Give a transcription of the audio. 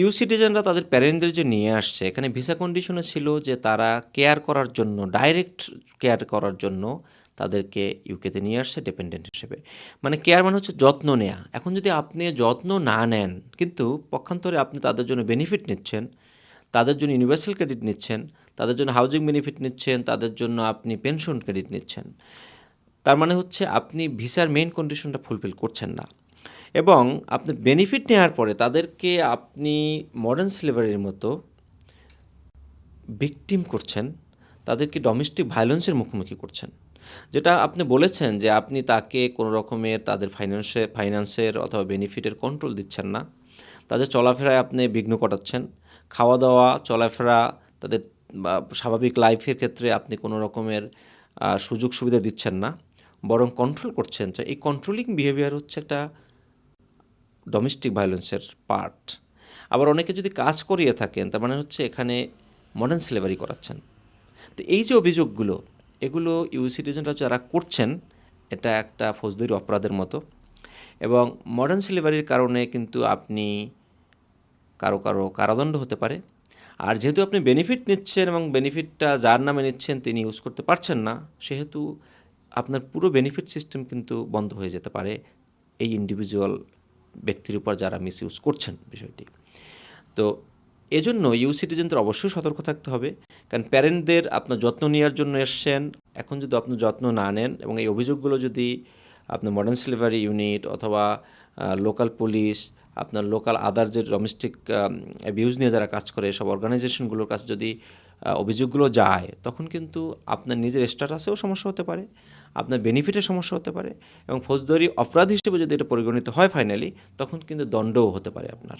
You সিটিজেনরা তাদের প্যারেন্টদের যে নিয়ে আসছে, এখানে ভিসা কন্ডিশনে ছিল যে তারা কেয়ার করার জন্য, ডাইরেক্ট কেয়ার করার জন্য তাদেরকে ইউকেতে নিয়ে আসছে ডিপেন্ডেন্ট হিসেবে। মানে কেয়ার মানে হচ্ছে যত্ন নেয়া। এখন যদি আপনি যত্ন না নেন, কিন্তু পক্ষান্তরে আপনি তাদের জন্য বেনিফিট নিচ্ছেন, তাদের জন্য ইউনিভার্সাল ক্রেডিট নিচ্ছেন, তাদের জন্য হাউজিং বেনিফিট নিচ্ছেন, তাদের জন্য আপনি পেনশন ক্রেডিট নিচ্ছেন, তার মানে হচ্ছে আপনি ভিসার মেইন কন্ডিশনটা ফুলফিল করছেন না। এবং আপনি বেনিফিট নেওয়ার পরে তাদেরকে আপনি মডার্ন স্লেভারির মতো ভিকটিম করছেন, তাদেরকে ডোমেস্টিক ভায়োলেন্সের মুখোমুখি করছেন। যেটা আপনি বলেছেন যে আপনি তাকে কোনো রকমের তাদের ফাইন্যান্সে ফাইন্যান্সের অথবা বেনিফিটের কন্ট্রোল দিচ্ছেন না। তাদের চলাফেরায় আপনি বিঘ্ন ঘটাচ্ছেন। খাওয়া দাওয়া চলাফেরা, তাদের স্বাভাবিক লাইফের ক্ষেত্রে আপনি কোনো রকমের সুযোগ সুবিধা দিচ্ছেন না। বরং কন্ট্রোল করছেন। তো এই কন্ট্রোলিং বিহেভিয়ার হচ্ছে একটা ডোমেস্টিক ভায়োলেন্সের পার্ট আবার অনেকে যদি কাজ করিয়ে থাকেন, তার মানে হচ্ছে এখানে মডার্ন স্লেভারি করাচ্ছেন। তো এই যে অভিযোগগুলো, এগুলো ইউ সিটিজেনরা যারা করছেন, এটা একটা ফৌজদারি অপরাধের মতো। এবং মডার্ন স্লেভারির কারণে কিন্তু আপনি কারও কারও কারাদণ্ড হতে পারে। আর যেহেতু আপনি বেনিফিট নিচ্ছেন এবং বেনিফিটটা যার নামে নিচ্ছেন, তিনি ইউজ করতে পারছেন না, সেহেতু আপনার পুরো বেনিফিট সিস্টেম কিন্তু বন্ধ হয়ে যেতে পারে এই ইন্ডিভিজুয়াল ব্যক্তির উপর যারা মিস ইউজ করছেন বিষয়টি। তো এজন্য ইউ সিটিজেনদের অবশ্যই সতর্ক থাকতে হবে, কারণ প্যারেন্টদের আপনার যত্ন নেওয়ার জন্য এসছেন, এখন যদি আপনি যত্ন না নেন এবং এই অভিযোগগুলো যদি আপনার মডার্ন স্লেভারি ইউনিট অথবা লোকাল পুলিশ আপনার লোকাল আদার যে ডোমেস্টিক অ্যাবিউজ নিয়ে যারা কাজ করে সব অর্গানাইজেশনগুলোর কাছে যদি অভিযোগগুলো যায়, তখন কিন্তু আপনার নিজের স্ট্যাটাসেও সমস্যা হতে পারে। আপনার বেনিফিটের সমস্যা হতে পারে এবং ফৌজদারি অপরাধ হিসেবে যদি এটা পরিগণিত হয় ফাইনালি তখন কিন্তু দণ্ডও হতে পারে আপনার।